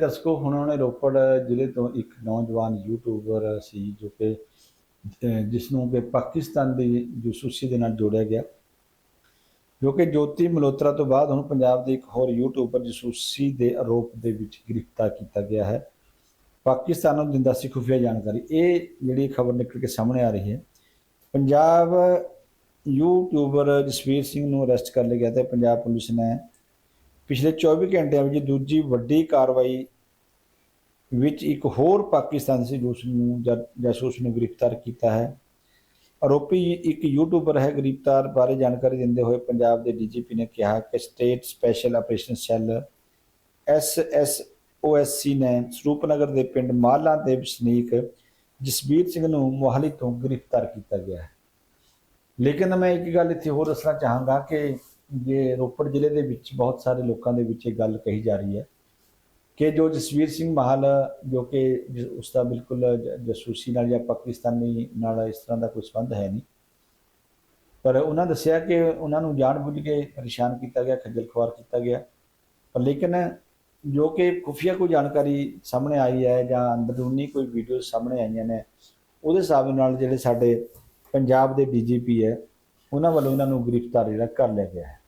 ਦਰਸ਼ਕੋ ਹੁਣ ਉਹਨੇ ਰੋਪੜ ਜ਼ਿਲ੍ਹੇ ਤੋਂ ਇੱਕ ਨੌਜਵਾਨ ਯੂਟਿਊਬਰ ਸੀ ਜੋ ਕਿ, ਅਹ ਜਿਸ ਨੂੰ ਕਿ ਪਾਕਿਸਤਾਨ ਦੀ ਜਸੂਸੀ ਦੇ ਨਾਲ ਜੋੜਿਆ ਗਿਆ, ਜੋ ਕਿ ਜੋਤੀ ਮਲੋਤਰਾ ਤੋਂ ਬਾਅਦ ਹੁਣ ਪੰਜਾਬ ਦੇ ਇੱਕ ਹੋਰ ਯੂਟਿਊਬਰ ਜਸੂਸੀ ਦੇ ਆਰੋਪ ਦੇ ਵਿੱਚ ਗ੍ਰਿਫਤਾਰ ਕੀਤਾ ਗਿਆ ਹੈ। ਪਾਕਿਸਤਾਨ ਨੂੰ ਦਿੰਦਾ ਸੀ ਖੁਫੀਆ ਜਾਣਕਾਰੀ। ਇਹ ਜਿਹੜੀ ਖਬਰ ਨਿਕਲ ਕੇ ਸਾਹਮਣੇ ਆ ਰਹੀ ਹੈ, ਪੰਜਾਬ ਯੂਟਿਊਬਰ ਜਸਵੀਰ ਸਿੰਘ ਨੂੰ ਅਰੈਸਟ ਕਰ ਲਿਆ ਗਿਆ ਤੇ ਪੰਜਾਬ ਪੁਲਿਸ ਨੇ ਪਿਛਲੇ 24 ਘੰਟਿਆਂ ਵਿੱਚ ਦੂਜੀ ਵੱਡੀ ਕਾਰਵਾਈ ਵਿੱਚ ਇੱਕ ਹੋਰ ਪਾਕਿਸਤਾਨ ਸੀ, ਜਿਸ ਨੂੰ ਜਾ- ਜਾਸੂਸ ਨੂੰ ਗ੍ਰਿਫਤਾਰ ਕੀਤਾ ਹੈ। ਆਰੋਪੀ ਇੱਕ ਯੂਟਿਊਬਰ ਹੈ, ਗ੍ਰਿਫਤਾਰ ਬਾਰੇ ਜਾਣਕਾਰੀ ਦਿੰਦੇ ਹੋਏ ਪੰਜਾਬ ਦੇ ਡੀਜੀਪੀ ਨੇ ਕਿਹਾ ਕਿ state special operation cell SSOSC ਨੇ ਸਰੂਪਨਗਰ ਦੇ ਪਿੰਡ ਮਾਲਾ ਦੇ ਵਸਨੀਕ ਜਸਬੀਰ ਸਿੰਘ ਨੂੰ ਮੋਹਾਲੀ ਤੋਂ ਗ੍ਰਿਫਤਾਰ ਕੀਤਾ ਗਿਆ ਹੈ। ਲੇਕਿਨ ਮੈਂ ਇੱਕ ਗੱਲ ਇੱਥੇ ਹੋਰ ਦੱਸਣਾ ਚਾਹਾਂਗਾ ਕਿ ਜੇ ਰੋਪੜ ਜ਼ਿਲ੍ਹੇ ਦੇ ਵਿੱਚ ਬਹੁਤ ਸਾਰੇ ਲੋਕਾਂ ਦੇ ਵਿੱਚ ਇਹ ਗੱਲ ਕਹੀ ਜਾ ਰਹੀ ਹੈ ਕਿ ਜੋ ਜਸਵੀਰ ਸਿੰਘ ਮਾਹਲ, ਜੋ ਕਿ ਜਿਸ- ਉਸ ਦਾ ਬਿਲਕੁਲ ਜਸੂਸੀ ਨਾਲ ਜਾਂ ਪਾਕਿਸਤਾਨੀ ਨਾਲ ਇਸ ਤਰ੍ਹਾਂ ਦਾ ਕੋਈ ਸੰਬੰਧ ਹੈ ਨਹੀਂ। ਪਰ ਉਹਨਾਂ ਦੱਸਿਆ ਕਿ ਉਹਨਾਂ ਨੂੰ ਜਾਣਬੁੱਝ ਕੇ ਪਰੇਸ਼ਾਨ ਕੀਤਾ ਗਿਆ, ਖੱਜਲ ਖੁਆਰ ਕੀਤਾ ਗਿਆ। ਪਰ ਲੇਕਿਨ ਜੋ ਕਿ ਖੁਫੀਆ ਕੋਈ ਜਾਣਕਾਰੀ ਸਾਹਮਣੇ ਆਈ ਹੈ ਜਾਂ ਅੰਦਰੂਨੀ ਕੋਈ ਵੀਡੀਓ ਸਾਹਮਣੇ ਆਈਆਂ ਨੇ, ਉਹਦੇ ਹਿਸਾਬ ਨਾਲ ਜਿਹੜੇ ਸਾਡੇ ਪੰਜਾਬ ਦੇ ਡੀਜੀਪੀ ਹੈ, ਉਹਨਾਂ ਵੱਲੋਂ ਇਹਨਾਂ ਨੂੰ ਗ੍ਰਿਫਤਾਰ ਜਿਹੜਾ ਕਰ ਲਿਆ ਗਿਆ ਹੈ।